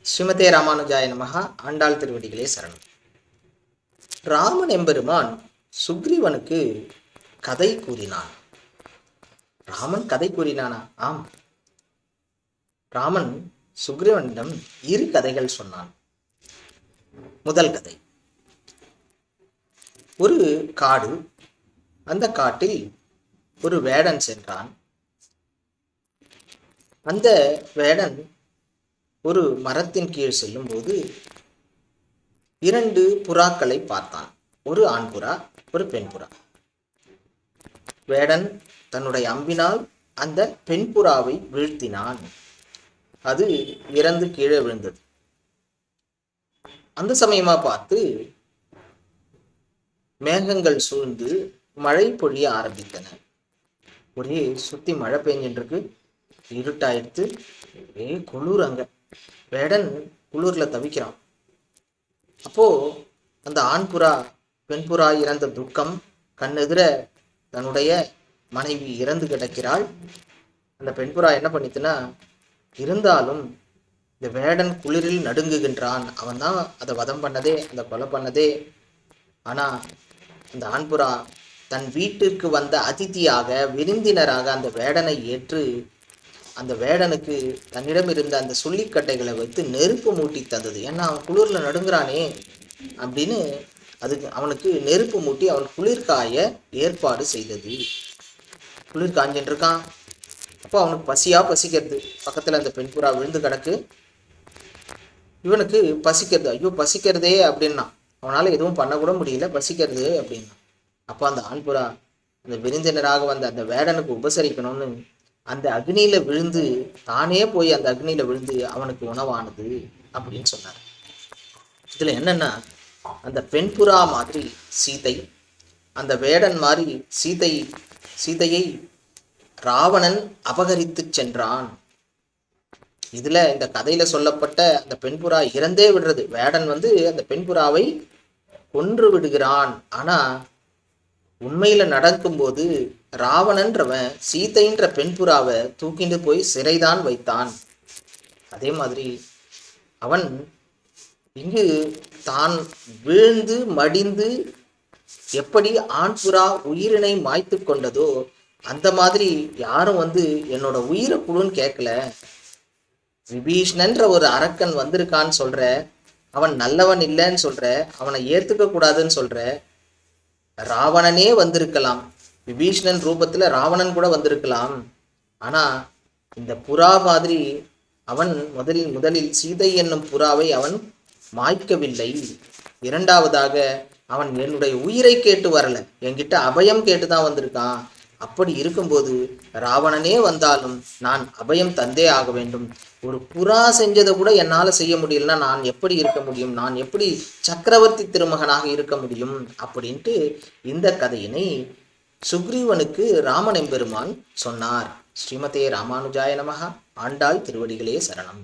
ஸ்ரீமதே ராமானுஜாய நமகா ஆண்டாள் திருவடிகளே சரணம். ராமன் எம்பெருமான் சுக்ரீவனுக்கு கதை கூறினான். ராமன் கதை கூறினானா? ஆம். ராமன் சுக்ரீவனிடம் இரு கதைகள் சொன்னான். முதல் கதை. ஒரு காடு அந்த காட்டில் ஒரு வேடன் சென்றான். அந்த வேடன் ஒரு மரத்தின் கீழ் செல்லும்போது இரண்டு புறாக்களை பார்த்தான். ஒரு ஆண் புறா ஒரு பெண் புறா. வேடன் தன்னுடைய அம்பினால் அந்த பெண் புறாவை வீழ்த்தினான். அது இறந்து கீழே விழுந்தது. அந்த சமயமா பார்த்து மேகங்கள் சூழ்ந்து மழை பொழிய ஆரம்பித்தன. ஒரே சுத்தி மழை பெஞ்சின்னு இருக்கு இருட்டாயிடுத்து ஒரே குளிர் அங்க. வேடன் குளிர்ல தவிக்கிறான். அப்போ அந்த ஆண்புறா பெண்புறா இறந்த துக்கம் கண்ணெதிர தன்னுடைய மனைவி இறந்து கிடக்கிறாள். அந்த பெண்புறா என்ன பண்ணித்துன்னா இருந்தாலும் இந்த வேடன் குளிரில் நடுங்குகின்றான். அவன் தான் அதை வதம் பண்ணதே அந்த கொலை பண்ணதே. ஆனா அந்த ஆண்புறா தன் வீட்டிற்கு வந்த அதிதியாக விருந்தினராக அந்த வேடனை ஏற்று அந்த வேடனுக்கு தன்னிடம் இருந்த அந்த சொல்லிக்கட்டைகளை வைத்து நெருப்பு மூட்டி தந்தது. ஏன்னா அவன் குளிரில் நடுங்குறானே அப்படின்னு அதுக்கு அவனுக்கு நெருப்பு மூட்டி அவன் குளிர்காய ஏற்பாடு செய்தது. குளிர் காஞ்சின்னு இருக்கான் அப்போ அவனுக்கு பசியா பசிக்கிறது. பக்கத்தில் அந்த பெண் புறா விழுந்து கிடக்கு. இவனுக்கு பசிக்கிறது. ஐயோ பசிக்கிறதே அப்படின்னா. அவனால் எதுவும் பண்ணக்கூட முடியல. பசிக்கிறது அப்படின்னா. அப்போ அந்த ஆண்புறா அந்த விருந்தினராக வந்த அந்த வேடனுக்கு உபசரிக்கணும்னு அந்த அக்னியில விழுந்து தானே போய் அந்த அக்னியில விழுந்து அவனுக்கு உணவானது அப்படின்னு சொன்னார். இதுல என்னன்னா அந்த பெண் புறா மாதிரி சீதை அந்த வேடன் மாதிரி சீதை சீதையை ராவணன் அபகரித்து சென்றான். இதுல இந்த கதையில சொல்லப்பட்ட அந்த பெண்புறா இறந்தே விடுறது. வேடன் வந்து அந்த பெண்புறாவை கொன்று விடுகிறான். ஆனா உண்மையில நடக்கும்போது ராவணன்றவன் சீதைன்ற பெண்புறாவை தூக்கிட்டு போய் சிறைதான் வைத்தான். அதே மாதிரி அவன் இங்கு தான் வீழ்ந்து மடிந்து எப்படி ஆண் புறா உயிரினை மாய்த்து கொண்டதோ அந்த மாதிரி யாரும் வந்து என்னோட உயிரை குழுன்னு கேட்கல. விபீஷ்ணன்ற ஒரு அரக்கன் வந்திருக்கான்னு சொல்ற அவன் நல்லவன் இல்லைன்னு சொல்ற அவனை ஏத்துக்க கூடாதுன்னு சொல்ற ராவணனே வந்திருக்கலாம். விபீஷ்ணன் ரூபத்தில் ராவணன் கூட வந்திருக்கலாம். ஆனால் இந்த புறா மாதிரி அவன் முதலில் முதலில் சீதை என்னும் புறாவை அவன் மாய்க்கவில்லை. இரண்டாவதாக அவன் என்னுடைய உயிரை கேட்டு வரல. என்கிட்ட அபயம் கேட்டு தான் வந்திருக்கான். அப்படி இருக்கும்போது ராவணனே வந்தாலும் நான் அபயம் தந்தே ஆக வேண்டும். ஒரு புறா செஞ்சதை கூட என்னால் செய்ய முடியலன்னா நான் எப்படி இருக்க முடியும்? நான் எப்படி சக்கரவர்த்தி திருமகனாக இருக்க முடியும்? அப்படின்ட்டு இந்த கதையினை சுக்ரீவனுக்கு ராமனெம்பெருமான் சொன்னார். ஸ்ரீமதே ராமானுஜாய நமகா ஆண்டாள் திருவடிகளே சரணம்.